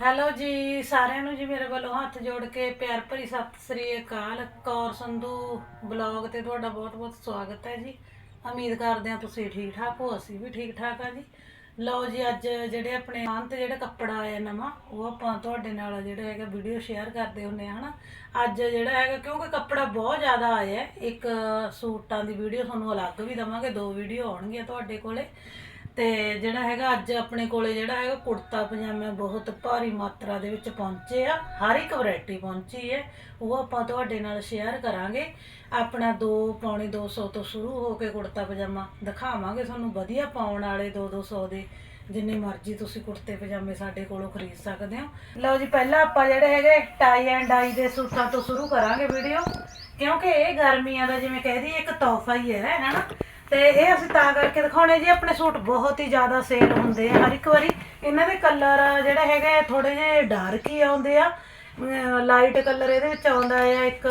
Hello ਜੀ, ਸਾਰਿਆਂ ਨੂੰ ਜੀ ਮੇਰੇ ਵੱਲੋਂ ਹੱਥ ਜੋੜ ਕੇ ਪਿਆਰ ਭਰੀ ਸਤਿ ਸ੍ਰੀ ਅਕਾਲ। ਕੌਰ ਸੰਧੂ ਬਲੌਗ ਤੇ ਤੁਹਾਡਾ ਬਹੁਤ-ਬਹੁਤ ਸਵਾਗਤ ਹੈ ਜੀ। ਉਮੀਦ ਕਰਦੇ ਹਾਂ ਤੁਸੀਂ ਠੀਕ ਠਾਕ ਹੋ, ਅਸੀਂ ਵੀ ਠੀਕ ਠਾਕ ਆ ਜੀ। ਲਓ ਜੀ, ਅੱਜ ਜਿਹੜੇ ਆਪਣੇ ਮਾਨ ਤੇ ਜਿਹੜਾ ਕੱਪੜਾ ਆਇਆ ਨਵਾਂ, ਉਹ ਆਪਾਂ ਤੁਹਾਡੇ ਨਾਲ ਜਿਹੜਾ ਹੈਗਾ ਵੀਡੀਓ ਸ਼ੇਅਰ ਕਰਦੇ ਹੁੰਨੇ ਆ ਹਨਾ ਅੱਜ ਜਿਹੜਾ ਹੈਗਾ, ਕਿਉਂਕਿ ਕੱਪੜਾ ਬਹੁਤ ਜ਼ਿਆਦਾ ਆਇਆ ਇੱਕ ਸੂਟਾਂ ਦੀ ਵੀਡੀਓ ਤੁਹਾਨੂੰ ਅਲੱਗ ਵੀ ਦਵਾਂਗੇ, ਦੋ ਵੀਡੀਓ ਆਉਣਗੀਆਂ ਤੁਹਾਡੇ ਕੋਲੇ। ਤੇ ਜਿਹੜਾ ਹੈਗਾ ਅੱਜ ਆਪਣੇ ਕੋਲੇ ਜਿਹੜਾ ਹੈਗਾ ਕੁੜਤਾ ਪਜਾਮਾ ਬਹੁਤ ਭਾਰੀ ਮਾਤਰਾ ਦੇ ਵਿੱਚ ਪਹੁੰਚੇ ਆ, ਹਰ ਇੱਕ ਵੈਰਾਈਟੀ ਪਹੁੰਚੀ ਹੈ, ਉਹ ਆਪਾਂ ਤੁਹਾਡੇ ਨਾਲ ਸ਼ੇਅਰ ਕਰਾਂਗੇ। ਆਪਣਾ 2 ਪੌਣੇ 200 ਤੋਂ ਸ਼ੁਰੂ ਹੋ ਕੇ ਕੁੜਤਾ ਪਜਾਮਾ ਦਿਖਾਵਾਂਗੇ ਤੁਹਾਨੂੰ, ਵਧੀਆ ਪਾਉਣ ਵਾਲੇ 2 200 ਦੇ, ਜਿੰਨੇ ਮਰਜ਼ੀ ਤੁਸੀਂ ਕੁੜਤੇ ਪਜਾਮੇ ਸਾਡੇ ਕੋਲੋਂ ਖਰੀਦ ਸਕਦੇ ਹੋ। ਲਓ ਜੀ, ਪਹਿਲਾਂ ਆਪਾਂ ਜਿਹੜੇ ਹੈਗੇ ਟਾਈ ਐਂਡ ਡਾਈ ਦੇ ਸੂਟਾਂ ਤੋਂ ਸ਼ੁਰੂ ਕਰਾਂਗੇ ਵੀਡੀਓ ਕਿਉਂਕਿ ਇਹ ਗਰਮੀਆਂ ਦਾ ਜਿਵੇਂ ਕਹਿ ਦਈਏ ਇੱਕ ਤੋਹਫਾ ਹੀ ਹੈ ਹੈਨਾ ਤੇ ਇਹ ਅਸੀਂ ਤਾਂ ਕਰਕੇ ਦਿਖਾਉਣੇ ਜੀ, ਆਪਣੇ ਸੂਟ ਬਹੁਤ ਹੀ ਜ਼ਿਆਦਾ ਸੇਲ ਹੁੰਦੇ ਆ ਹਰ ਇੱਕ ਵਾਰੀ। ਇਹਨਾਂ ਦੇ ਕਲਰ ਜਿਹੜੇ ਹੈਗੇ ਥੋੜੇ ਜਿਹੇ ਡਾਰਕ ਹੀ ਆਉਂਦੇ ਆ। ਲਾਈਟ ਕਲਰ ਇਹਦੇ ਵਿੱਚ ਆਉਂਦਾ ਆ, ਇੱਕ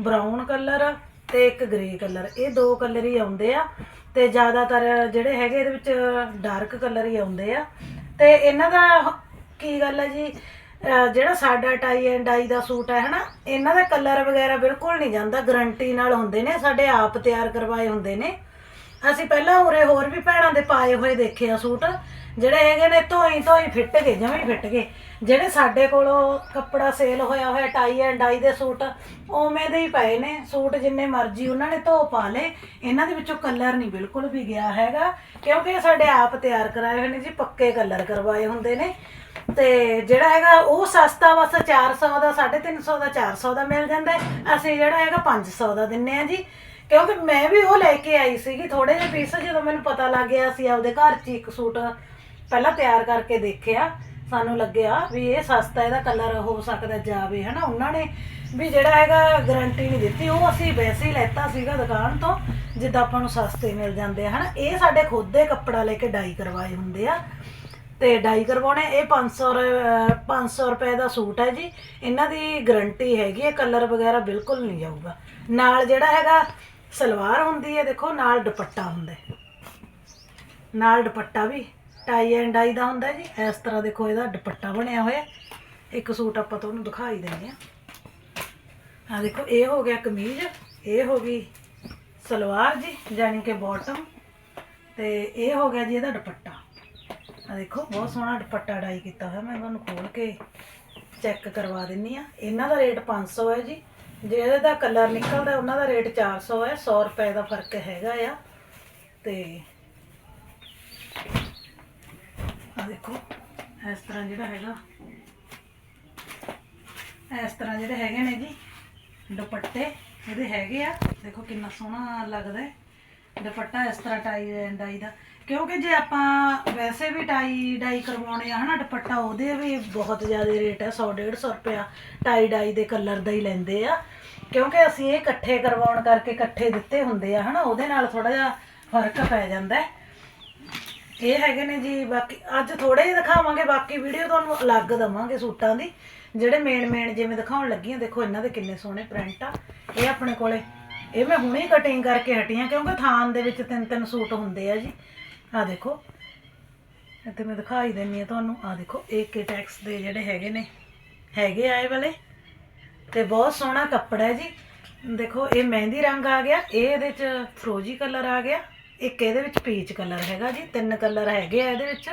ਬਰਾਊਨ ਕਲਰ ਤੇ ਇੱਕ ਗ੍ਰੇ ਕਲਰ ਇਹ ਦੋ ਕਲਰ ਹੀ ਆਉਂਦੇ ਆ ਤੇ ਜ਼ਿਆਦਾਤਰ ਜਿਹੜੇ ਹੈਗੇ ਇਹਦੇ ਵਿੱਚ ਡਾਰਕ ਕਲਰ ਹੀ ਆਉਂਦੇ ਆ। ਤੇ ਇਹਨਾਂ ਦਾ ਕੀ ਗੱਲ ਹੈ ਜੀ? ਜਿਹੜਾ ਸਾਡਾ ਟਾਈ ਐਂਡ ਡਾਈ ਦਾ ਸੂਟ ਹੈ ਹਨਾ? ਇਹਨਾਂ ਦਾ ਕਲਰ ਵਗੈਰਾ ਬਿਲਕੁਲ ਨਹੀਂ ਜਾਂਦਾ। ਗਰੰਟੀ ਨਾਲ ਹੁੰਦੇ ਨੇ, ਸਾਡੇ ਆਪ ਤਿਆਰ ਕਰਵਾਏ ਹੁੰਦੇ ਨੇ। ਅਸੀਂ ਪਹਿਲਾਂ ਉਰੇ ਹੋਰ ਵੀ ਭੈਣਾਂ ਦੇ ਪਾਏ ਹੋਏ ਦੇਖੇ ਆ ਸੂਟ, ਜਿਹੜੇ ਹੈਗੇ ਨੇ ਧੋਈ ਧੋਈ ਫਿੱਟ ਗਏ, ਜਮੇ ਫਿੱਟ ਗਏ। ਜਿਹੜੇ ਸਾਡੇ ਕੋਲੋਂ ਕੱਪੜਾ ਸੇਲ ਹੋਇਆ ਹੋਇਆ ਟਾਈ ਐਂਡ ਡਾਈ ਦੇ ਸੂਟ, ਉਵੇਂ ਦੇ ਹੀ ਪਏ ਨੇ। ਸੂਟ ਜਿੰਨੇ ਮਰਜ਼ੀ ਉਹਨਾਂ ਨੇ ਧੋ ਪਾ ਲਏ। ਇਹਨਾਂ ਦੇ ਵਿੱਚੋਂ ਕਲਰ ਨਹੀਂ ਬਿਲਕੁਲ ਵੀ ਗਿਆ ਹੈਗਾ, ਕਿਉਂਕਿ ਇਹ ਸਾਡੇ ਆਪ ਤਿਆਰ ਕਰਾਏ ਹੋਏ ਨੇ ਜੀ, ਪੱਕੇ ਕਲਰ ਕਰਵਾਏ ਹੁੰਦੇ ਨੇ। ਤੇ ਜਿਹੜਾ ਹੈਗਾ ਉਹ ਸਸਤਾ ਬਸ 400 ਦਾ 350 ਦਾ 400 ਦਾ ਮਿਲ ਜਾਂਦਾ ਅਸੀਂ ਜਿਹੜਾ ਹੈਗਾ 500 ਦਾ ਦਿੰਨੇ ਆ ਜੀ। ਕਿਉਂਕਿ ਮੈਂ ਵੀ ਉਹ ਲੈ ਕੇ ਆਈ ਸੀਗੀ ਥੋੜੇ ਜਿਹੇ ਪੀਸ ਜਦੋਂ ਮੈਨੂੰ ਪਤਾ ਲੱਗ ਗਿਆ ਅਸੀਂ ਆਪਦੇ ਘਰ 'ਚ ਹੀ ਇੱਕ ਸੂਟ ਪਹਿਲਾਂ ਤਿਆਰ ਕਰਕੇ ਦੇਖਿਆ, ਸਾਨੂੰ ਲੱਗਿਆ ਵੀ ਇਹ ਸਸਤਾ ਇਹਦਾ ਕਲਰ ਹੋ ਸਕਦਾ ਜਾਵੇ, ਹਨਾ? ਉਹਨਾਂ ਨੇ ਵੀ ਜਿਹੜਾ ਹੈਗਾ ਗਾਰੰਟੀ ਨਹੀਂ ਦਿੱਤੀ, ਉਹ ਅਸੀਂ ਵੈਸੇ ਹੀ ਲੈਤਾ ਸੀਗਾ ਦੁਕਾਨ ਤੋਂ, ਜਿੱਦਾਂ ਆਪਾਂ ਨੂੰ ਸਸਤੇ ਮਿਲ ਜਾਂਦੇ ਆ, ਹਨਾ? ਇਹ ਸਾਡੇ ਖੁਦ ਦੇ ਕੱਪੜਾ ਲੈ ਕੇ ਡਾਈ ਕਰਵਾਏ ਹੁੰਦੇ ਆ, ਤੇ ਡਾਈ ਕਰਵਾਉਣੇ, ਇਹ 500 ਰ- 500 ਰੁਪਏ ਦਾ ਸੂਟ ਹੈ ਜੀ, ਇਹਨਾਂ ਦੀ ਗਾਰੰਟੀ ਹੈਗੀ ਹੈ ਕਲਰ ਵਗੈਰਾ ਬਿਲਕੁਲ ਨਹੀਂ ਜਾਊਗਾ ਨਾਲ ਜਿਹੜਾ ਹੈਗਾ ਸਲਵਾਰ ਹੁੰਦੀ ਹੈ, ਦੇਖੋ, ਨਾਲ ਦੁਪੱਟਾ ਹੁੰਦਾ ਹੈ। ਨਾਲ ਦੁਪੱਟਾ ਵੀ ਟਾਈ ਐਂਡ ਡਾਈ ਦਾ ਹੁੰਦਾ ਜੀ। ਇਸ ਤਰ੍ਹਾਂ ਦੇਖੋ, ਇਹਦਾ ਦੁਪੱਟਾ ਬਣਿਆ ਹੋਇਆ ਇੱਕ ਸੂਟ ਆਪਾਂ ਤੁਹਾਨੂੰ ਦਿਖਾਈ ਦਿੰਦੇ ਆ ਆ ਦੇਖੋ, ਇਹ ਹੋ ਗਿਆ ਕਮੀਜ਼, ਇਹ ਹੋ ਗਈ ਸਲਵਾਰ ਜੀ ਜਾਨੀ ਕਿ ਬਾਟਮ ਤੇ ਇਹ ਹੋ ਗਿਆ ਜੀ ਇਹਦਾ ਦੁਪੱਟਾ। ਆ ਦੇਖੋ, ਬਹੁਤ ਸੋਹਣਾ ਦੁਪੱਟਾ ਡਾਈ ਕੀਤਾ ਹੋਇਆ। ਮੈਂ ਤੁਹਾਨੂੰ ਖੋਲ ਕੇ ਚੈੱਕ ਕਰਵਾ ਦਿੰਨੀ ਆ ਇਹਨਾਂ ਦਾ ਰੇਟ 500 ਹੈ ਜੀ। ਜਿਹਦੇ ਦਾ ਕਲਰ ਨਿਕਲਦਾ, ਉਹਨਾਂ ਦਾ ਰੇਟ 400 ਹੈ 100 ਰੁਪਏ ਦਾ ਫ਼ਰਕ ਹੈਗਾ ਆ। ਤੇ ਆ ਦੇਖੋ, ਇਸ ਤਰ੍ਹਾਂ ਜਿਹੜਾ ਹੈਗਾ। ਇਸ ਤਰ੍ਹਾਂ ਜਿਹੜੇ ਹੈਗੇ ਨੇ ਜੀ, ਦੁਪੱਟੇ, ਇਹਦੇ ਹੈਗੇ ਆ। ਦੇਖੋ ਕਿੰਨਾ ਸੋਹਣਾ ਲੱਗਦਾ ਹੈ। ਦੁਪੱਟਾ ਇਸ ਤਰ੍ਹਾਂ ਟਾਈ ਐਂਡ ਡਾਈ ਦਾ। ਕਿਉਂਕਿ ਜੇ ਆਪਾਂ ਵੈਸੇ ਵੀ ਟਾਈ, ਡਾਈ ਕਰਵਾਉਣੇ ਆ, ਹਨਾ, ਦੁਪੱਟਾ, ਉਹਦੇ ਵੀ ਬਹੁਤ ਜ਼ਿਆਦਾ ਰੇਟ ਹੈ 100 150 ਰੁਪਇਆ ਟਾਈ, ਡਾਈ ਦੇ ਕਲਰ ਦਾ ਹੀ ਲੈਂਦੇ ਆ। ਕਿਉਂਕਿ ਅਸੀਂ ਇਹ ਇਕੱਠੇ ਕਰਵਾਉਣ ਕਰਕੇ ਇਕੱਠੇ ਦਿੱਤੇ ਹੁੰਦੇ ਆ, ਹਨਾ, ਉਹਦੇ ਨਾਲ ਥੋੜਾ ਜਿਹਾ ਫ਼ਰਕ ਪੈ ਜਾਂਦਾ ਹੈ। ਇਹ ਹੈਗੇ ਨੇ ਜੀ, ਬਾਕੀ ਅੱਜ ਥੋੜੇ ਜਿਹਾ ਦਿਖਾਵਾਂਗੇ, ਬਾਕੀ ਵੀਡੀਓ ਤੁਹਾਨੂੰ ਅਲੱਗ ਦਵਾਂਗੇ ਸੂਟਾਂ ਦੀ। ਜਿਹੜੇ ਮੇਨ ਮੇਨ ਜਿਵੇਂ ਦਿਖਾਉਣ ਲੱਗੀਆਂ, ਦੇਖੋ, ਇਹਨਾਂ ਦੇ ਕਿੰਨੇ ਸੋਹਣੇ ਪ੍ਰਿੰਟ ਆ। ਇਹ ਆਪਣੇ ਕੋਲੇ ਇਹ ਮੈਂ ਹੁਣੇ ਕਟਿੰਗ ਕਰਕੇ ਹਟੀ ਆ ਕਿਉਂਕਿ ਥਾਨ ਦੇ ਵਿੱਚ ਤਿੰਨ ਤਿੰਨ ਸੂਟ ਹੁੰਦੇ ਆ ਜੀ। ਆ ਦੇਖੋ ਇੱਥੇ ਮੈਂ ਦਿਖਾਈ ਦਿੰਨੀ ਆ ਤੁਹਾਨੂੰ। ਆ ਦੇਖੋ ਏਕੇ ਟੈਕਸ ਦੇ ਜਿਹੜੇ ਹੈਗੇ ਨੇ, ਹੈਗੇ ਆ ਇਹ ਵਾਲੇ। ਤੇ ਬਹੁਤ ਸੋਹਣਾ ਕੱਪੜਾ ਹੈ ਜੀ। ਦੇਖੋ, ਇਹ ਮਹਿੰਦੀ ਰੰਗ ਆ ਗਿਆ, ਇਹ ਇਹਦੇ ਚ ਫਰੋਜੀ ਕਲਰ ਆ ਗਿਆ, ਇੱਕ ਇਹਦੇ ਵਿੱਚ ਪੀਚ ਕਲਰ ਹੈਗਾ ਜੀ, ਤਿੰਨ ਕਲਰ ਹੈਗੇ ਆ ਇਹਦੇ ਵਿੱਚ।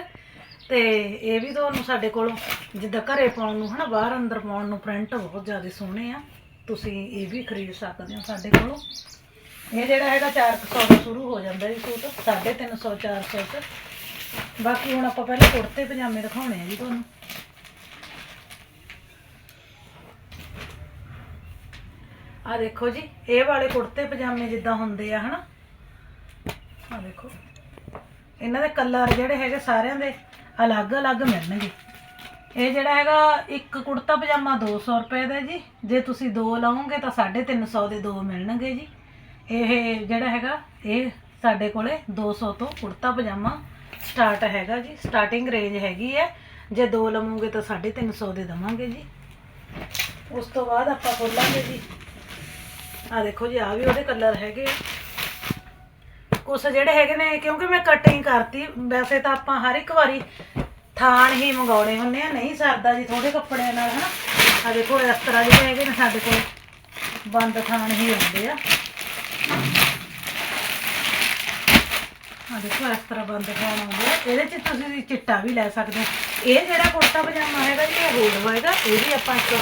ਤੇ ਇਹ ਵੀ ਤੁਹਾਨੂੰ ਸਾਡੇ ਕੋਲੋਂ, ਜਿੱਦਾਂ ਘਰੇ ਪਾਉਣ ਨੂੰ, ਹਨਾ, ਬਾਹਰ ਅੰਦਰ ਪਾਉਣ ਨੂੰ ਪ੍ਰਿੰਟ ਬਹੁਤ ਜ਼ਿਆਦਾ ਸੋਹਣੇ ਆ। ਤੁਸੀਂ ਇਹ ਵੀ ਖਰੀਦ ਸਕਦੇ ਹੋ ਸਾਡੇ ਕੋਲੋਂ। ਇਹ ਜਿਹੜਾ ਹੈਗਾ 400 ਤੋਂ ਸ਼ੁਰੂ ਹੋ ਜਾਂਦਾ ਜੀ ਸੂਟ 350 400 ਚ। ਬਾਕੀ ਹੁਣ ਆਪਾਂ ਪਹਿਲਾਂ ਕੁੜਤੇ, ਪਜਾਮੇ ਦਿਖਾਉਣੇ ਆ ਜੀ ਤੁਹਾਨੂੰ। ਆ ਦੇਖੋ ਜੀ, ਇਹ ਵਾਲੇ ਕੁੜਤੇ, ਪਜਾਮੇ ਜਿੱਦਾਂ ਹੁੰਦੇ ਆ, ਹਨਾ? ਆ ਦੇਖੋ। ਇਹਨਾਂ ਦੇ ਕਲਰ ਜਿਹੜੇ ਹੈਗੇ ਸਾਰਿਆਂ ਦੇ ਅਲੱਗ-ਅਲੱਗ ਮਿਲਣਗੇ। ਇਹ ਜਿਹੜਾ ਹੈਗਾ, ਇੱਕ ਕੁੜਤਾ ਪਜਾਮਾ 200 ਰੁਪਏ ਦਾ ਜੀ। ਜੇ ਤੁਸੀਂ ਦੋ ਲਓਗੇ ਤਾਂ 350 ਦੇ ਦੋ ਮਿਲਣਗੇ ਜੀ। ਇਹ ਜਿਹੜਾ ਹੈਗਾ, ਇਹ ਸਾਡੇ ਕੋਲੇ 200 ਤੋਂ ਕੁੜਤਾ ਪਜਾਮਾ ਸਟਾਰਟ ਹੈਗਾ ਜੀ। ਸਟਾਰਟਿੰਗ ਰੇਂਜ ਹੈਗੀ ਹੈ। ਜੇ ਦੋ ਲਵੋਗੇ ਤਾਂ 350 ਦੇ ਦਵਾਂਗੇ ਜੀ। ਉਸ ਤੋਂ ਬਾਅਦ ਆਪਾਂ ਖੋਲਾਂਗੇ ਜੀ। ਆ ਦੇਖੋ ਜੀ ਆ ਵੀ ਉਹਦੇ ਕਲਰ ਹੈਗੇ ਆ। ਕੁਛ ਜਿਹੜੇ ਹੈਗੇ ਨੇ, ਕਿਉਂਕਿ ਮੈਂ ਕਟਿੰਗ ਕਰਤੀ, ਵੈਸੇ ਤਾਂ ਆਪਾਂ ਹਰ ਇੱਕ ਵਾਰੀ ਥਾਣ ਹੀ ਮੰਗਾਉਣੇ ਹੁੰਦੇ ਆ, ਨਹੀਂ ਸਰਦਾ ਜੀ ਥੋੜੇ ਕੱਪੜਿਆਂ ਨਾਲ, ਹਨਾ? ਆ ਦੇਖੋ ਇਸ ਤਰ੍ਹਾਂ ਜਿਹੜੇ ਹੈਗੇ ਨੇ ਸਾਡੇ ਕੋਲ, ਬੰਦ ਥਾਣ ਹੀ ਹੁੰਦੇ ਆ। ਆ ਦੇਖੋ ਇਸ ਤਰ੍ਹਾਂ ਬੰਦ ਥਾਣ ਆਉਂਦੇ ਆ। ਇਹਦੇ ਚ ਤੁਸੀਂ ਚਿੱਟਾ ਵੀ ਲੈ ਸਕਦੇ ਹੋ। ਇਹ ਜਿਹੜਾ ਕੁੜਤਾ ਪਜਾਮਾ ਹੈਗਾ ਜੀ, ਇਹ ਰੋਡ ਹੋਏਗਾ ਇਹ ਵੀ ਆਪਾਂ ਇੱਕ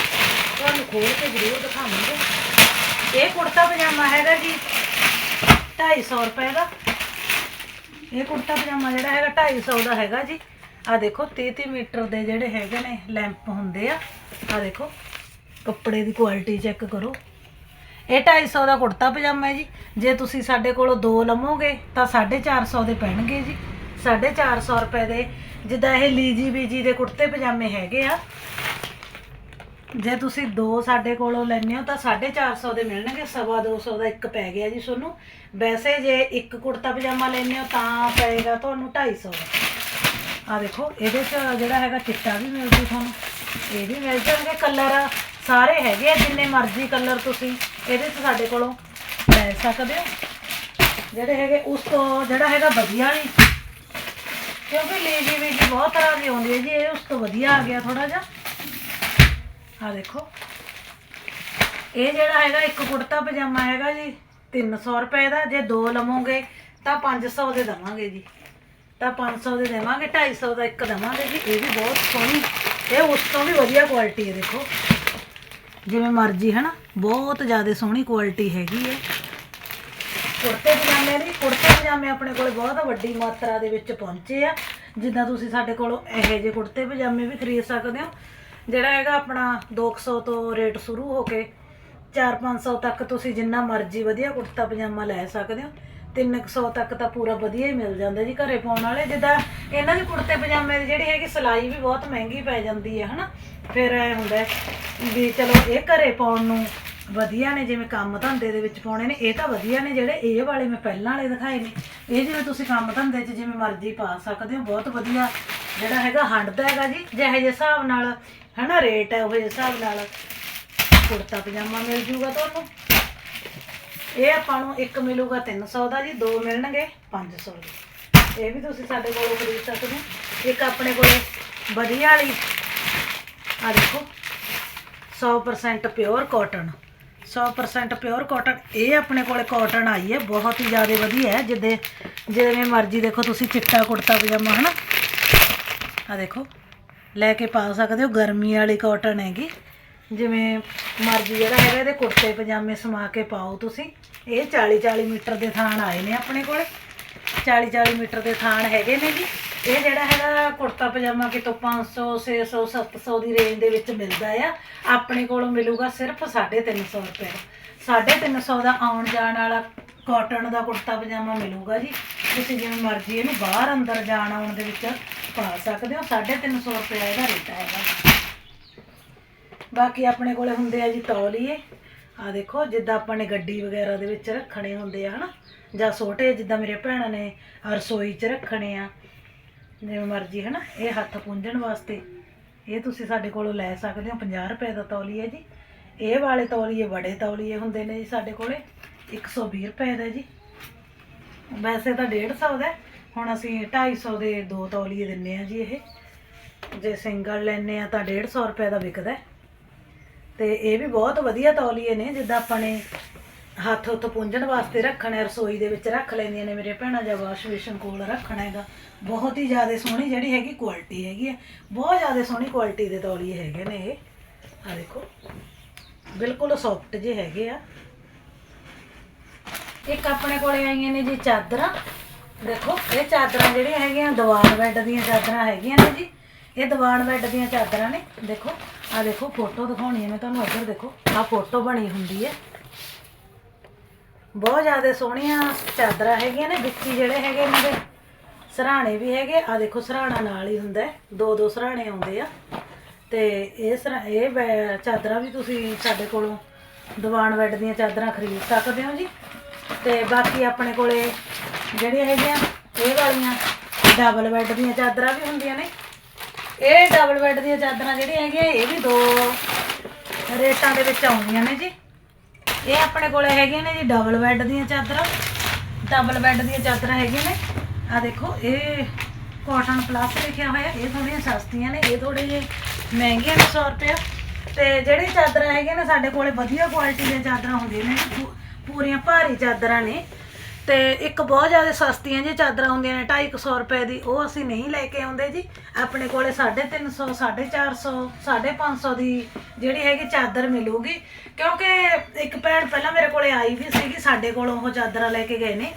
ਤੁਹਾਨੂੰ ਖੋਲ ਕੇ ਜ਼ਰੂਰ ਦਿਖਾਵਾਂਗੇ। ਇਹ ਕੁੜਤਾ ਪਜਾਮਾ ਹੈਗਾ ਜੀ 250 ਰੁਪਏ ਦਾ। ਇਹ ਕੁੜਤਾ ਪਜਾਮਾ ਜਿਹੜਾ ਹੈਗਾ 250 ਦਾ ਹੈਗਾ ਜੀ। ਆ ਦੇਖੋ 33 ਮੀਟਰ ਦੇ ਜਿਹੜੇ ਹੈਗੇ ਨੇ ਲੈਂਪ ਹੁੰਦੇ ਆ। ਆ ਦੇਖੋ, ਕੱਪੜੇ ਦੀ ਕੁਆਲਿਟੀ ਚੈੱਕ ਕਰੋ। ਇਹ 250 ਦਾ ਕੁੜਤਾ ਪਜਾਮਾ ਹੈ ਜੀ। ਜੇ ਤੁਸੀਂ ਸਾਡੇ ਕੋਲੋਂ ਦੋ ਲਵੋਗੇ, ਤਾਂ 450 ਦੇ ਪੈਣਗੇ ਜੀ। 450 ਰੁਪਏ ਦੇ, ਜਿੱਦਾਂ ਇਹ ਲੀਜੀ ਬੀਜੀ ਦੇ ਕੁੜਤੇ ਪਜਾਮੇ ਹੈਗੇ ਆ। ਜੇ ਤੁਸੀਂ ਦੋ ਸਾਡੇ ਕੋਲੋਂ ਲੈਣੇ ਹੋ, ਤਾਂ 450 ਦੇ ਮਿਲਣਗੇ। ਸਵਾ 200 ਦਾ ਇੱਕ ਪੈ ਗਿਆ ਜੀ ਤੁਹਾਨੂੰ ਵੈਸੇ ਜੇ ਇੱਕ ਕੁੜਤਾ ਪਜਾਮਾ ਲੈਣੇ ਹੋ, ਤਾਂ ਪਏਗਾ ਤੁਹਾਨੂੰ 250 ਦਾ ਆ ਦੇਖੋ, ਇਹਦੇ ਚ ਜਿਹੜਾ ਹੈਗਾ ਚਿੱਟਾ ਵੀ ਮਿਲ ਜੂ ਤੁਹਾਨੂੰ। ਇਹ ਵੀ ਮਿਲ ਜਾਣਗੇ ਕਲਰ ਸਾਰੇ ਹੈਗੇ ਆ, ਜਿੰਨੇ ਮਰਜ਼ੀ ਕਲਰ ਤੁਸੀਂ ਇਹਦੇ ਚ ਸਾਡੇ ਕੋਲੋਂ ਲੈ ਸਕਦੇ ਹੋ। ਜਿਹੜੇ ਹੈਗੇ, ਉਸ ਤੋਂ ਜਿਹੜਾ ਹੈਗਾ ਵਧੀਆ ਵਾਲੀ ਕਿਉਂਕਿ ਲੇਜੀ ਵੀ ਬਹੁਤ ਤਰ੍ਹਾਂ ਦੀ ਆਉਂਦੀ ਹੈ ਜੀ, ਇਹ ਉਸ ਤੋਂ ਵਧੀਆ ਆ ਗਿਆ ਥੋੜਾ ਜਿਹਾ। ਆ ਦੇਖੋ। ਇਹ ਜਿਹੜਾ ਹੈਗਾ, ਇੱਕ ਕੁੜਤਾ ਪਜਾਮਾ ਹੈਗਾ ਜੀ 300 ਰੁਪਏ ਦਾ। ਜੇ ਦੋ ਲਵੋਗੇ, ਤਾਂ 500 ਦੇ ਦਵਾਂਗੇ ਜੀ। ਤਾਂ 500 ਦੇ ਦੇਵਾਂਗੇ 250 ਦਾ ਇੱਕ ਦੇਵਾਂਗੇ ਜੀ, ਇਹ ਵੀ ਬਹੁਤ ਸੋਹਣੀ, ਇਹ ਉਸ ਤੋਂ ਵੀ ਵਧੀਆ ਕੁਆਲਿਟੀ ਹੈ ਦੇਖੋ। ਜਿਵੇਂ ਮਰਜ਼ੀ ਹੈ ਨਾ ਬਹੁਤ ਜ਼ਿਆਦਾ ਸੋਹਣੀ ਕੁਆਲਿਟੀ ਹੈਗੀ ਹੈ। ਕੁੜਤੇ ਪਜਾਮੇ ਦੀ ਕੁੜਤੇ ਪਜਾਮੇ ਆਪਣੇ ਕੋਲ ਬਹੁਤ ਵੱਡੀ ਮਾਤਰਾ ਦੇ ਵਿੱਚ ਪਹੁੰਚੇ ਆ। ਜਿੱਦਾਂ ਤੁਸੀਂ ਸਾਡੇ ਕੋਲੋਂ ਇਹੋ ਜਿਹੇ ਕੁੜਤੇ ਪਜਾਮੇ ਵੀ ਖਰੀਦ ਸਕਦੇ ਹੋ, ਜਿਹੜਾ ਹੈਗਾ ਆਪਣਾ 200 ਤੋਂ ਰੇਟ ਸ਼ੁਰੂ ਹੋ ਕੇ 4-500 ਤੱਕ ਤੁਸੀਂ ਜਿੰਨਾ ਮਰਜ਼ੀ ਵਧੀਆ ਕੁੜਤਾ ਪਜਾਮਾ ਲੈ ਸਕਦੇ ਹੋ। 300 ਤੱਕ ਤਾਂ ਪੂਰਾ ਵਧੀਆ ਹੀ ਮਿਲ ਜਾਂਦਾ ਜੀ ਘਰੇ ਪਾਉਣ ਵਾਲੇ। ਜਿੱਦਾਂ ਇਹਨਾਂ ਦੇ ਕੁੜਤੇ ਪਜਾਮੇ ਦੀ ਜਿਹੜੀ ਹੈਗੀ ਸਿਲਾਈ ਵੀ ਬਹੁਤ ਮਹਿੰਗੀ ਪੈ ਜਾਂਦੀ ਹੈ, ਹਨਾ? ਫਿਰ ਐ ਹੁੰਦਾ ਵੀ ਚਲੋ ਇਹ ਘਰੇ ਪਾਉਣ ਨੂੰ ਵਧੀਆ ਨੇ, ਜਿਵੇਂ ਕੰਮ ਧੰਦੇ ਦੇ ਵਿੱਚ ਪਾਉਣੇ ਨੇ, ਇਹ ਤਾਂ ਵਧੀਆ ਨੇ ਜਿਹੜੇ ਇਹ ਵਾਲੇ ਮੈਂ ਪਹਿਲਾਂ ਵਾਲੇ ਦਿਖਾਏ ਨੇ। ਇਹ ਜਿਵੇਂ ਤੁਸੀਂ ਕੰਮ ਧੰਦੇ 'ਚ ਜਿਵੇਂ ਮਰਜ਼ੀ ਪਾ ਸਕਦੇ ਹੋ, ਬਹੁਤ ਵਧੀਆ ਜਿਹੜਾ ਹੈਗਾ ਹੰਡਦਾ ਹੈਗਾ ਜੀ, ਜਿਹੇ ਜਿਹੇ ਹਿਸਾਬ ਨਾਲ, ਹਨਾ, ਰੇਟ ਹੈ, ਉਹ ਹਿਸਾਬ ਨਾਲ ਕੁੜਤਾ ਪਜਾਮਾ ਮਿਲ ਜੂਗਾ ਤੁਹਾਨੂੰ। ਇਹ ਆਪਾਂ ਨੂੰ ਇੱਕ ਮਿਲੂਗਾ 300 ਦਾ ਜੀ, ਦੋ ਮਿਲਣਗੇ 500 ਦੇ। ਇਹ ਵੀ ਤੁਸੀਂ ਸਾਡੇ ਕੋਲੋਂ ਖਰੀਦ ਸਕਦੇ ਹੋ। ਇੱਕ ਆਪਣੇ ਕੋਲ ਵਧੀਆ ਵਾਲੀ ਆ ਦੇਖੋ 100% ਪਿਓਰ ਕਾਟਨ 100% ਪਿਓਰ ਕਾਟਨ ਇਹ ਆਪਣੇ ਕੋਲੇ ਕਾਟਨ ਆਈ ਹੈ, ਬਹੁਤ ਹੀ ਜ਼ਿਆਦਾ ਵਧੀਆ ਹੈ, ਜਿੱਦੇ ਜਿਵੇਂ ਮਰਜ਼ੀ ਦੇਖੋ ਤੁਸੀਂ ਚਿੱਟਾ ਕੁੜਤਾ ਪਜਾਮਾ, ਹਨਾ? ਆ ਦੇਖੋ, ਲੈ ਕੇ ਪਾ ਸਕਦੇ ਹੋ, ਗਰਮੀ ਵਾਲੀ ਕਾਟਨ ਹੈਗੀ। ਜਿਵੇਂ ਮਰਜ਼ੀ ਜਿਹੜਾ ਹੈਗਾ, ਇਹਦੇ ਕੁੜਤੇ ਪਜਾਮੇ ਸਮਾ ਕੇ ਪਾਓ ਤੁਸੀਂ। ਇਹ 40 40 ਮੀਟਰ ਦੇ ਥਾਣ ਆਏ ਨੇ ਆਪਣੇ ਕੋਲੇ। 40 40 ਮੀਟਰ ਦੇ ਥਾਣ ਹੈਗੇ ਨੇ ਜੀ। ਇਹ ਜਿਹੜਾ ਹੈਗਾ ਕੁੜਤਾ ਪਜਾਮਾ ਕਿਤੋਂ 500 600 700 ਦੀ ਰੇਂਜ ਦੇ ਵਿੱਚ ਮਿਲਦਾ ਆ। ਆਪਣੇ ਕੋਲੋਂ ਮਿਲੂਗਾ ਸਿਰਫ 350 ਰੁਪਏ। ਦਾ 350 ਦਾ ਆਉਣ ਜਾਣ ਵਾਲਾ ਕਾਟਨ ਦਾ ਕੁੜਤਾ ਪਜਾਮਾ ਮਿਲੂਗਾ ਜੀ। ਤੁਸੀਂ ਜਿਵੇਂ ਮਰਜ਼ੀ ਇਹਨੂੰ ਬਾਹਰ ਅੰਦਰ ਜਾਣ ਆਉਣ ਦੇ ਵਿੱਚ ਪਾ ਸਕਦੇ ਹੋ। 350 ਰੁਪਏ ਇਹਦਾ ਰੇਟ ਹੈਗਾ। ਬਾਕੀ ਆਪਣੇ ਕੋਲੇ ਹੁੰਦੇ ਆ ਜੀ ਤੌਲੀਏ। ਆ ਦੇਖੋ, ਜਿੱਦਾਂ ਆਪਾਂ ਨੇ ਗੱਡੀ ਵਗੈਰਾ ਦੇ ਵਿੱਚ ਰੱਖਣੇ ਹੁੰਦੇ ਆ, ਹਨਾ? ਜਾਂ ਛੋਟੇ ਜਿੱਦਾਂ ਮੇਰੇ ਭੈਣਾਂ ਨੇ ਰਸੋਈ 'ਚ ਰੱਖਣੇ ਆ। ਜਿਵੇਂ ਮਰਜ਼ੀ, ਹਨਾ? ਇਹ ਹੱਥ ਪੂੰਝਣ ਵਾਸਤੇ। ਇਹ ਤੁਸੀਂ ਸਾਡੇ ਕੋਲੋਂ ਲੈ ਸਕਦੇ ਹੋ 50 ਰੁਪਏ ਦਾ ਤੌਲੀਆ ਜੀ। ਇਹ ਵਾਲੇ ਤੌਲੀਏ ਬੜੇ ਤੌਲੀਏ ਹੁੰਦੇ ਨੇ ਜੀ ਸਾਡੇ ਕੋਲੇ। 120 ਰੁਪਏ ਦਾ ਜੀ। ਵੈਸੇ ਤਾਂ 150 ਦਾ। ਹੁਣ ਅਸੀਂ 250 ਦੇ ਦੋ ਤੌਲੀਏ ਦਿੰਨੇ ਆ ਜੀ ਇਹ। ਜੇ ਸਿੰਗਲ ਲੈਨੇ ਆ ਤਾਂ 150 ਰੁਪਏ ਦਾ ਵਿਕਦਾ। ਹੈ। ਤੇ ਇਹ ਵੀ ਬਹੁਤ ਵਧੀਆ ਤੌਲੀਏ ਨੇ, ਜਿੱਦਾਂ ਆਪਾਂ ਨੇ ਹੱਥ ਉੱਤ ਪੁੰਝਣ ਵਾਸਤੇ ਰੱਖਣਾ ਰਸੋਈ ਦੇ ਵਿੱਚ ਰੱਖ ਲੈਂਦੀਆਂ ਨੇ ਮੇਰੇ ਭੈਣਾਂ, ਜਾਂ ਵਾਸ਼ ਬੇਸ਼ਨ ਕੋਲ ਰੱਖਣਾ ਹੈਗਾ। ਬਹੁਤ ਹੀ ਜ਼ਿਆਦਾ ਸੋਹਣੀ ਜਿਹੜੀ ਹੈਗੀ ਕੁਆਲਿਟੀ ਹੈਗੀ ਹੈ। ਬਹੁਤ ਜ਼ਿਆਦਾ ਸੋਹਣੀ ਕੁਆਲਿਟੀ ਦੇ ਤੌਲੀਏ ਹੈਗੇ ਨੇ ਇਹ। ਆ ਦੇਖੋ, ਬਿਲਕੁਲ ਸੌਫਟ ਜੇ ਹੈਗੇ ਆ। ਇੱਕ ਆਪਣੇ ਕੋਲੇ ਆਈਆਂ ਨੇ ਜੀ ਚਾਦਰਾਂ। ਦੇਖੋ, ਇਹ ਚਾਦਰਾਂ ਜਿਹੜੀਆਂ ਹੈਗੀਆਂ, ਦੀਵਾਨ ਬੈੱਡ ਦੀਆਂ ਚਾਦਰਾਂ ਹੈਗੀਆਂ ਨੇ ਜੀ। ਇਹ ਦੀਵਾਨ ਬੈੱਡ ਦੀਆਂ ਚਾਦਰਾਂ ਨੇ। ਦੇਖੋ ਆ ਦੇਖੋ, ਫੋਟੋ ਦਿਖਾਉਣੀ ਹੈ, ਮੈਂ ਤੁਹਾਨੂੰ ਇੱਧਰ ਦੇਖੋ ਆ ਫੋਟੋ ਬਣੀ ਹੁੰਦੀ ਹੈ। ਬਹੁਤ ਜ਼ਿਆਦਾ ਸੋਹਣੀਆਂ ਚਾਦਰਾਂ ਹੈਗੀਆਂ ਨੇ, ਵਿੱਚੀ ਜਿਹੜੇ ਹੈਗੇ ਇਹਨਾਂ ਦੇ, ਸਰਾਣੇ ਵੀ ਹੈਗੇ। ਆ ਦੇਖੋ, ਸਰਾਣਾ ਨਾਲ ਹੀ ਹੁੰਦਾ ਦੋ ਦੋ ਸਰਾਣੇ ਆਉਂਦੇ ਆ। ਤੇ ਇਹ ਸਰਾ, ਇਹ ਬੈ- ਚਾਦਰਾਂ ਵੀ ਤੁਸੀਂ ਸਾਡੇ ਕੋਲੋਂ ਦੀਵਾਨ ਬੈੱਡ ਦੀਆਂ ਚਾਦਰਾਂ ਖਰੀਦ ਸਕਦੇ ਹੋ ਜੀ। ਤੇ ਬਾਕੀ ਆਪਣੇ ਕੋਲੇ ਜਿਹੜੀਆਂ ਹੈਗੀਆਂ, ਇਹ ਵਾਲੀਆਂ ਡਬਲ ਬੈੱਡ ਦੀਆਂ ਚਾਦਰਾਂ ਵੀ ਹੁੰਦੀਆਂ ਨੇ। ਇਹ ਡਬਲ ਬੈੱਡ ਦੀਆਂ ਚਾਦਰਾਂ ਜਿਹੜੀਆਂ ਹੈਗੀਆਂ, ਇਹ ਵੀ ਦੋ ਰੇਟਾਂ ਦੇ ਵਿੱਚ ਆਉਂਦੀਆਂ ਨੇ ਜੀ। ਇਹ ਆਪਣੇ ਕੋਲੇ ਹੈਗੀਆਂ ਨੇ ਜੀ ਡਬਲ ਬੈੱਡ ਦੀਆਂ ਚਾਦਰਾਂ। ਡਬਲ ਬੈੱਡ ਦੀਆਂ ਚਾਦਰਾਂ ਹੈਗੀਆਂ ਨੇ। ਆ ਦੇਖੋ, ਇਹ ਕਾਟਨ ਪਲੱਸ ਲਿਖਿਆ ਹੋਇਆ, ਇਹ ਥੋੜੀਆਂ ਸਸਤੀਆਂ ਨੇ, ਇਹ ਥੋੜੀ ਜਿਹੀ ਮਹਿੰਗੀਆਂ ਨੇ 100 ਰੁਪਏ ਤੇ ਜਿਹੜੀ ਚਾਦਰਾਂ ਹੈਗੀਆਂ ਨੇ, ਸਾਡੇ ਕੋਲੇ ਵਧੀਆ ਕੁਆਲਿਟੀ ਦੀਆਂ ਚਾਦਰਾਂ ਹੁੰਦੀਆਂ ਨੇ ਪੂ- ਪੂਰੀਆਂ ਭਾਰੀ ਚਾਦਰਾਂ ਨੇ। ਤੇ ਇੱਕ ਬਹੁਤ ਜ਼ਿਆਦਾ ਸਸਤੀਆਂ ਜੀ ਚਾਦਰਾਂ ਹੁੰਦੀਆਂ ਨੇ 250 ਰੁਪਏ ਦੀ ਉਹ ਅਸੀਂ ਨਹੀਂ ਲੈ ਕੇ ਆਉਂਦੇ ਜੀ। ਆਪਣੇ ਕੋਲੇ 350 450 550 ਦੀ ਜਿਹੜੀ ਹੈਗੀ ਚਾਦਰ ਮਿਲੂਗੀ। ਕਿਉਂਕਿ ਇੱਕ ਭੈਣ ਪਹਿਲਾਂ ਮੇਰੇ ਕੋਲੇ ਆਈ ਵੀ ਸੀਗੀ ਸਾਡੇ ਕੋਲੋਂ ਉਹ ਚਾਦਰਾਂ ਲੈ ਕੇ ਗਏ ਨੇ।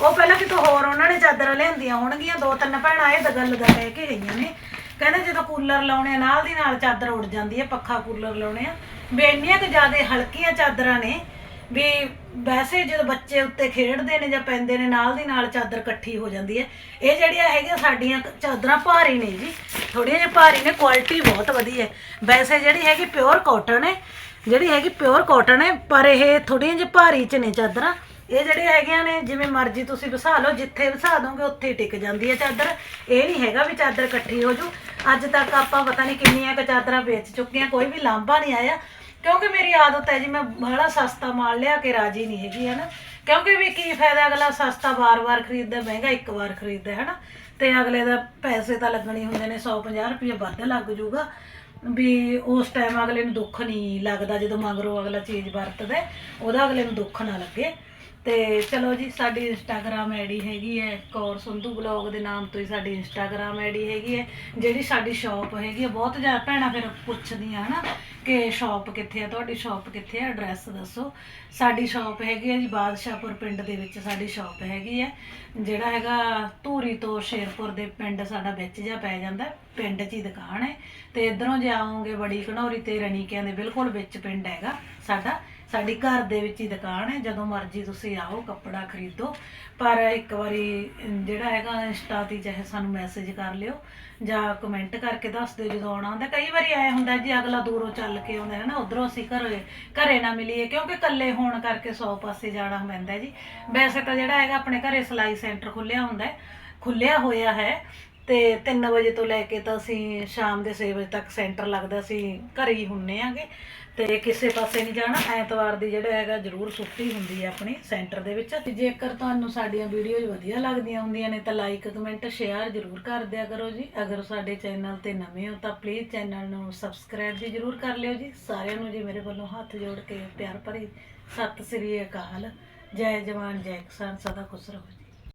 ਉਹ ਪਹਿਲਾਂ ਕਿਤੋਂ ਹੋਰ ਉਹਨਾਂ ਨੇ ਚਾਦਰਾਂ ਲਿਆਂਦੀਆਂ ਹੋਣਗੀਆਂ ਦੋ ਤਿੰਨ ਭੈਣਾਂ ਇਹ ਤਾਂ ਗੱਲ ਲੈ ਕੇ ਗਈਆਂ ਨੇ। ਕਹਿੰਦੇ ਜਦੋਂ ਕੂਲਰ ਲਾਉਣੇ ਆ, ਨਾਲ ਦੀ ਨਾਲ ਚਾਦਰ ਉੱਡ ਜਾਂਦੀ ਹੈ ਪੱਖਾ ਕੂਲਰ ਲਾਉਣੇ ਆ। ਵੀ ਇੰਨੀਆਂ ਕਿ ਜ਼ਿਆਦਾ ਹਲਕੀਆਂ ਚਾਦਰਾਂ ਨੇ ਵੀ ਵੈਸੇ ਜਦੋਂ ਬੱਚੇ ਉੱਤੇ ਖੇਡਦੇ ਨੇ ਜਾਂ ਪੈਂਦੇ ਨੇ, ਨਾਲ ਦੀ ਨਾਲ ਚਾਦਰ ਇਕੱਠੀ ਹੋ ਜਾਂਦੀ ਹੈ। ਇਹ ਜਿਹੜੀਆਂ ਹੈਗੀਆਂ ਸਾਡੀਆਂ ਚਾਦਰਾਂ ਭਾਰੀ ਨੇ ਜੀ। ਥੋੜੀਆਂ ਜਿਹੀਆਂ ਭਾਰੀ ਨੇ ਕੁਆਲਿਟੀ ਬਹੁਤ ਵਧੀਆ ਹੈ। ਵੈਸੇ ਜਿਹੜੀ ਹੈਗੀ ਪਿਓਰ ਕਾਟਨ ਹੈ, ਜਿਹੜੀ ਹੈਗੀ ਪਿਓਰ ਕਾਟਨ ਹੈ, ਪਰ ਇਹ ਥੋੜੀਆਂ ਜਿਹੀ ਭਾਰੀ ਚ ਨੇ ਚਾਦਰਾਂ। ਇਹ ਜਿਹੜੀਆਂ ਹੈਗੀਆਂ ਨੇ, ਜਿਵੇਂ ਮਰਜ਼ੀ ਤੁਸੀਂ ਵਸਾ ਲਓ, ਜਿੱਥੇ ਵਸਾ ਦੋਗੇ ਉੱਥੇ ਹੀ ਟਿਕ ਜਾਂਦੀ ਹੈ ਚਾਦਰ। ਇਹ ਨਹੀਂ ਹੈਗਾ ਵੀ ਚਾਦਰ ਇਕੱਠੀ ਹੋ ਜੂ। ਅੱਜ ਤੱਕ ਆਪਾਂ ਪਤਾ ਨਹੀਂ ਕਿੰਨੀਆਂ ਕੁ ਚਾਦਰਾਂ ਵੇਚ ਚੁੱਕੇ ਹਾਂ, ਕੋਈ ਵੀ ਲਾਂਭਾ ਨਹੀਂ ਆਇਆ। ਕਿਉਂਕਿ ਮੇਰੀ ਆਦਤ ਹੈ ਜੀ, ਮੈਂ ਬੜਾ ਸਸਤਾ ਮਾਲ ਲਿਆ ਕੇ ਰਾਜੀ ਨਹੀਂ ਹੈਗੀ ਹੈ ਨਾ ਕਿਉਂਕਿ ਵੀ ਕੀ ਫਾਇਦਾ ਅਗਲਾ ਸਸਤਾ ਵਾਰ-ਵਾਰ ਖਰੀਦਦਾ, ਮਹਿੰਗਾ ਇੱਕ ਵਾਰ ਖਰੀਦਦਾ ਹੈ ਨਾ ਤੇ ਅਗਲੇ ਦਾ ਪੈਸੇ ਤਾਂ ਲੱਗਣੇ ਹੁੰਦੇ ਨੇ 150 ਰੁਪਏ ਵੱਧ ਲੱਗ ਜੂਗਾ। ਵੀ ਉਸ ਟਾਈਮ ਅਗਲੇ ਨੂੰ ਦੁੱਖ ਨਹੀਂ ਲੱਗਦਾ ਜਦੋਂ ਮਗਰੋਂ ਅਗਲਾ ਚੀਜ਼ ਵਰਤਦਾ ਉਹਦਾ ਅਗਲੇ ਨੂੰ ਦੁੱਖ ਨਾ ਲੱਗੇ। ਤੇ ਚਲੋ ਜੀ, ਸਾਡੀ ਇੰਸਟਾਗ੍ਰam ਆਈਡੀ ਹੈਗੀ ਹੈ, ਕੌਰ ਸੰਧੂ ਬਲੌਗ ਦੇ ਨਾਮ ਤੋਂ ਹੀ ਸਾਡੀ ਇੰਸਟਾਗ੍ਰam ਆਈਡੀ ਹੈਗੀ ਹੈ। ਜਿਹੜੀ ਸਾਡੀ ਸ਼ਾਪ ਹੈਗੀ ਹੈ, ਬਹੁਤ ਜ਼ਿਆਦਾ ਭੈਣਾਂ ਫਿਰ ਪੁੱਛਦੀਆਂ ਹਨਾ ਕਿ ਸ਼ਾਪ ਕਿੱਥੇ ਹੈ ਤੁਹਾਡੀ ਸ਼ਾਪ ਕਿੱਥੇ ਹੈ ਐਡਰੈਸ ਦੱਸੋ। ਸਾਡੀ ਸ਼ਾਪ ਹੈਗੀ ਹੈ ਜੀ ਬਾਦਸ਼ਾਹਪੁਰ ਪਿੰਡ ਦੇ ਵਿੱਚ ਸਾਡੀ ਸ਼ਾਪ ਹੈਗੀ ਹੈ। ਜਿਹੜਾ ਹੈਗਾ ਧੂਰੀ ਤੋਂ ਸ਼ੇਰਪੁਰ ਦੇ ਪਿੰਡ ਸਾਡਾ ਵਿੱਚ ਜਾ ਪੈ ਜਾਂਦਾ, ਪਿੰਡ 'ਚ ਹੀ ਦੁਕਾਨ ਹੈ। ਤੇ ਇਧਰੋਂ ਜੇ ਆਓਗੇ ਬੜੀ ਘਨੌਰੀ ਤੇ ਰਣੀਕਿਆਂ ਦੇ ਬਿਲਕੁਲ ਵਿੱਚ ਪਿੰਡ ਹੈਗਾ ਸਾਡਾ ਸਾਡੀ ਘਰ ਦੇ ਵਿੱਚ ਹੀ ਦੁਕਾਨ ਹੈ, ਜਦੋਂ ਮਰਜ਼ੀ ਤੁਸੀਂ ਆਓ, ਕੱਪੜਾ ਖਰੀਦੋ। ਪਰ ਇੱਕ ਵਾਰੀ ਜਿਹੜਾ ਹੈਗਾ, ਇੰਸਟਾ ਤੇ ਚਾਹੇ ਸਾਨੂੰ ਮੈਸੇਜ ਕਰ ਲਿਓ, ਜਾਂ ਕਮੈਂਟ ਕਰਕੇ ਦੱਸ ਦਿਓ ਜਦੋਂ ਆਉਣਾ ਹੁੰਦਾ। ਕਈ ਵਾਰੀ ਐ ਹੁੰਦਾ ਜੀ, ਅਗਲਾ ਦੂਰੋਂ ਚੱਲ ਕੇ ਆਉਂਦਾ ਹੈ ਨਾ, ਉਧਰੋਂ ਅਸੀਂ ਘਰੇ ਘਰੇ ਨਾ ਮਿਲੀਏ, ਕਿਉਂਕਿ ਇਕੱਲੇ ਹੋਣ ਕਰਕੇ ਸੌ ਪਾਸੇ ਜਾਣਾ ਪੈਂਦਾ ਜੀ। ਵੈਸੇ ਤਾਂ ਜਿਹੜਾ ਹੈਗਾ, ਆਪਣੇ ਘਰੇ ਸਿਲਾਈ ਸੈਂਟਰ ਖੁੱਲਿਆ ਹੁੰਦਾ ਹੈ ਖੁੱਲਿਆ ਹੋਇਆ ਹੈ। ਤੇ 3 ਵਜੇ ਤੋਂ ਲੈ ਕੇ ਤਾਂ ਅਸੀਂ ਸ਼ਾਮ ਦੇ 6 ਵਜੇ ਤੱਕ ਸੈਂਟਰ ਲੱਗਦਾ ਅਸੀਂ ਘਰ ਹੀ ਹੁੰਨੇ ਆਂਗੇ। ਤੇ ਕਿਸੇ ਪਾਸੇ ਨਹੀਂ ਜਾਣਾ, ਐਤਵਾਰ ਦੀ ਜਿਹੜਾ ਹੈਗਾ ਜ਼ਰੂਰ ਛੁੱਟੀ ਹੁੰਦੀ ਹੈ ਆਪਣੀ ਸੈਂਟਰ ਦੇ ਵਿੱਚ। ਤੇ ਜੇਕਰ ਤੁਹਾਨੂੰ ਸਾਡੀਆਂ ਵੀਡੀਓਜ਼ ਵਧੀਆ ਲੱਗਦੀਆਂ ਹੁੰਦੀਆਂ ਨੇ ਤਾਂ ਲਾਈਕ ਕਮੈਂਟ ਸ਼ੇਅਰ ਜ਼ਰੂਰ ਕਰ ਦਿਆ ਕਰੋ ਜੀ। ਅਗਰ ਸਾਡੇ ਚੈਨਲ ਤੇ ਨਵੇਂ ਹੋ ਤਾਂ ਪਲੀਜ਼ ਚੈਨਲ ਨੂੰ ਸਬਸਕ੍ਰਾਈਬ ਵੀ ਜ਼ਰੂਰ ਕਰ ਲਿਓ ਜੀ। ਸਾਰਿਆਂ ਨੂੰ ਜੀ ਮੇਰੇ ਵੱਲੋਂ ਹੱਥ ਜੋੜ ਕੇ ਪਿਆਰ ਭਰੀ ਸਤਿ ਸ੍ਰੀ ਅਕਾਲ। ਜੈ ਜਵਾਨ, ਜੈ ਕਿਸਾਨ, ਸਦਾ ਖੁਸ਼ ਰਹੋ ਜੀ।